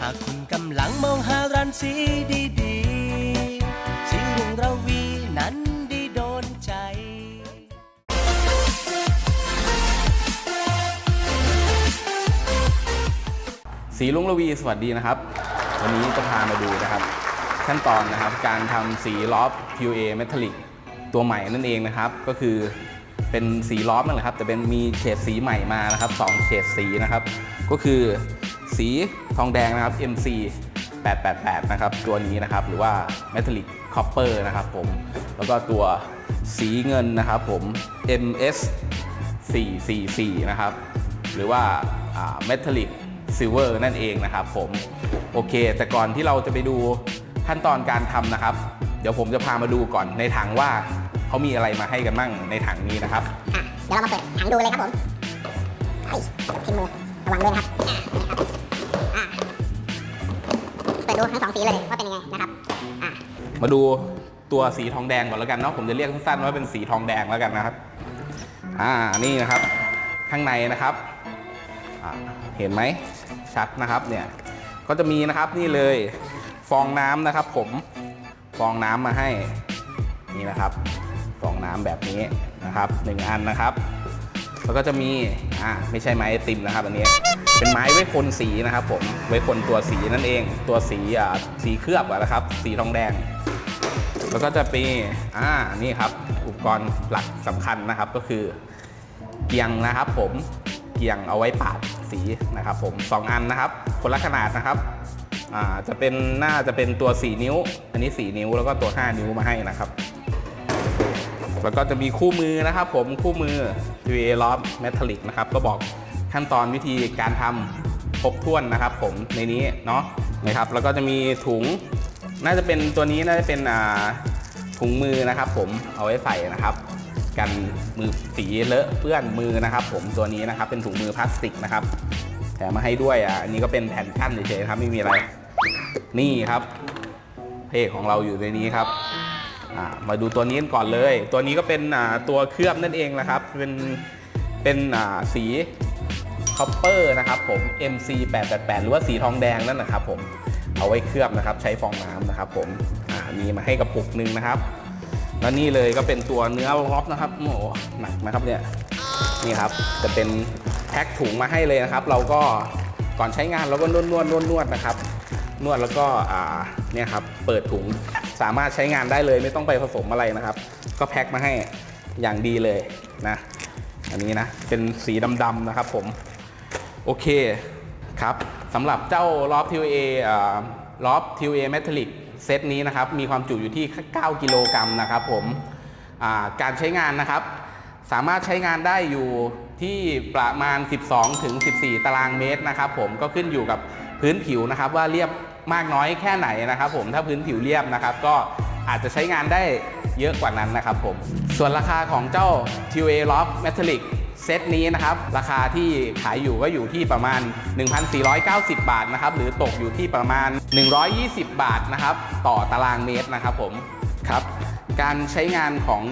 หากคุณกำลังมองหาร้านสีดีๆสีรุ่งระวีนั้นดีโดนใจ สีลุงระวีสวัสดีนะครับ วันนี้จะพามาดูนะครับ ขั้นตอนนะครับ การทำสีล้อ PUA Metallic ตัวใหม่นั่นเองนะครับ ก็คือเป็นสีล้อนั่นแหละครับ แต่เป็นมีเฉดสีใหม่มานะครับสองเฉดสีนะครับ ก็คือสีทองแดงนะครับ MC 888 นะครับ ตัวนี้นะครับ หรือว่า Metallic Copper นะครับผม แล้วก็ตัวสีเงินนะครับผม MS 444 นะครับ หรือว่าอ่า Metallic Silver นั่นเองนะครับผม โอเค แต่ก่อนที่เราจะไปดู ขั้นตอนการทำนะครับ เดี๋ยวผมจะพามาดูก่อนในถังว่าเขามีอะไรมาให้กันมั่งในถังนี้นะครับอะเดี๋ยวเรามาเปิดถังดูเลยครับผมเฮ้ยชิมมือระวังด้วยนะครับอะเปิดดูทั้งสองสีเลยว่าเป็นยังไงนะครับอะมาดูตัวสีทองแดงก่อนแล้วกันเนาะผมจะเรียกสั้นๆว่าเป็นสีทองแดงแล้วกันนะครับ อ่านี่นะครับ ข้างในนะครับอ่าเห็นไหมชัดนะครับเนี่ยก็จะมีนะครับนี่เลยฟ องน้ำนะครับ ผมฟองน้ำมาให้นี่นะครับฟองน้ำแบบนี้นะครับหนึ่งอันนะครับ แล้วก็จะมีอ่าไม่ใช่ไม้ไอติมนะครับ อันนี้เป็นไม้ไว้คนสีนะครับ ผมไว้คนตัวสีนั่นเอง ตัวสีอ่าสีเคลือบอะนะครับ สีทองแดง แล้วก็จะมีอ่านี่ครับ อุปกรณ์หลักสำคัญนะครับก็คือเกียงนะครับ ผมเกียงเอาไว้ปาดสีนะครับ ผมสองอันนะครับ คนละขนาดนะครับ อ่าจะเป็นหน่าจะเป็นตัว 4 นิ้ว อันนี้ 4 นิ้วแล้วก็ตัว 5 นิ้วมาให้นะครับ แล้วก็จะมีคู่มือนะครับ ผมคู่มือ PVA Loft Metallic นะครับ ก็บอกขั้นตอนวิธีการทำครบถ้วนนะครับ ผมในนี้เนาะนะครับ แล้วก็จะมีถุง น่าจะเป็นตัวนี้น่าจะเป็นอ่าถุงมือนะครับ ผมเอาไว้ใส่นะครับกันมือสีเลอะเปื้อนมือนะครับ ผมตัวนี้นะครับเป็นถุงมือพลาสติกนะครับแถมมาให้ด้วยอะอันนี้ก็เป็นแผ่นกั้นเฉยๆครับไม่มีอะไร นี่ครับ เพจของเราอยู่ในนี้ครับมาดูตัวนี้ก่อนเลย ตัวนี้ก็เป็นตัวเคลือบนั่นเองนะครับ เป็นเป็นสีคอปเปอร์นะครับผม MC 888หรือว่าสีทองแดงนั่นนะครับผมเอาไว้เคลือบนะครับ ใช้ฟองน้ำนะครับ ผมมีมาให้กระปุกหนึ่งนะครับ แล้วนี่เลยก็เป็นตัวเนื้อล็อบนะครับโอ้โหหนักนะครับเนี่ยนี่ครับจะเป็นแพ็คถุงมาให้เลยนะครับ เราก็ก่อนใช้งานเราก็นวดนวดนวดนวดนะครับ นวดแล้วก็เนี่ยครับเปิดถุงสามารถใช้งานได้เลย ไม่ต้องไปผสมอะไรนะครับ ก็แพ็คมาให้อย่างดีเลยนะอันนี้นะเป็นสีดำๆนะครับผม โอเคครับสำหรับเจ้าล็อบทิวเอล็อบทิวเอเมทัลลิกเซตนี้นะครับมีความจุอยู่ที่ 9 กิโลกรัมนะครับผมการใช้งานนะครับ สามารถใช้งานได้อยู่ที่ประมาณ 12ถึง14 ตารางเมตรนะครับผมก็ขึ้นอยู่กับพื้นผิวนะครับว่าเรียบ มากน้อยแค่ไหนนะครับผมถ้าพื้นผิวเรียบนะครับก็อาจจะใช้งานได้เยอะกว่านั้นนะครับผมส่วนราคาของเจ้า TUA Loft Metallic เซตนี้นะครับราคาที่ขายอยู่ก็อยู่ที่ประมาณ 1,490 บาทนะครับหรือตกอยู่ที่ประมาณ 120 บาทนะครับต่อตารางเมตรนะครับผมครับการใช้งานของ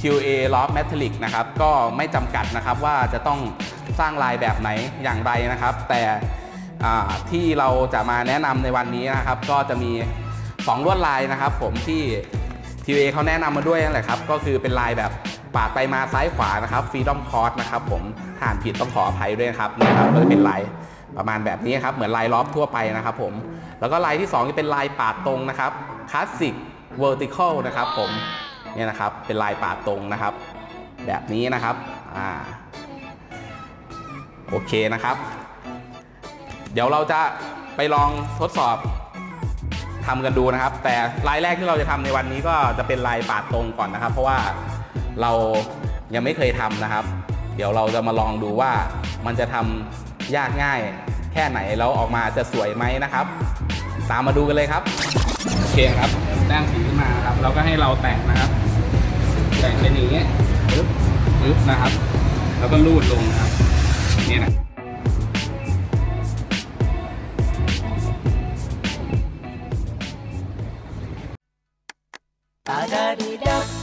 TUA Loft Metallic นะครับก็ไม่จำกัดนะครับว่าจะต้องสร้างลายแบบไหนอย่างไรนะครับ แต่ ที่เราจะมาแนะนำในวันนี้นะครับ ก็จะมี 2 ลวดลายนะครับ ผมที่ TVA เขาแนะนำมาด้วยนั่นแหละครับ ก็คือเป็นลายแบบปาดไปมาซ้ายขวานะครับ Freedom Cross นะครับ ผมถ่านผิดต้องขออภัยด้วยครับนี่ครับก็จะเป็นลายประมาณแบบนี้ครับเหมือนลายล้อมทั่วไปนะครับ ผม แล้วก็ลายที่2จะเป็นลายปาดตรงนะครับ Classic Vertical นะครับ ผมเนี่ยนะครับเป็นลายปาดตรงนะครับ แบบนี้นะครับอ่าโอเคนะครับ เดี๋ยวเราจะไปลองทดสอบทำกันดูนะครับ แต่ลายแรกที่เราจะทำในวันนี้ก็จะเป็นลายปาดตรงก่อนนะครับ เพราะว่าเรายังไม่เคยทำนะครับ เดี๋ยวเราจะมาลองดูว่ามันจะทำยากง่ายแค่ไหนแล้วออกมาจะสวยไหมนะครับ ตามมาดูกันเลยครับโอเคครับแต้มสีขึ้นมาครับเราก็ให้เราแต่งนะครับ แต่งเป็นอย่างนี้ปึ๊บปึ๊บนะครับ แล้วก็ลูดลงนะครับนี่นะ da da da.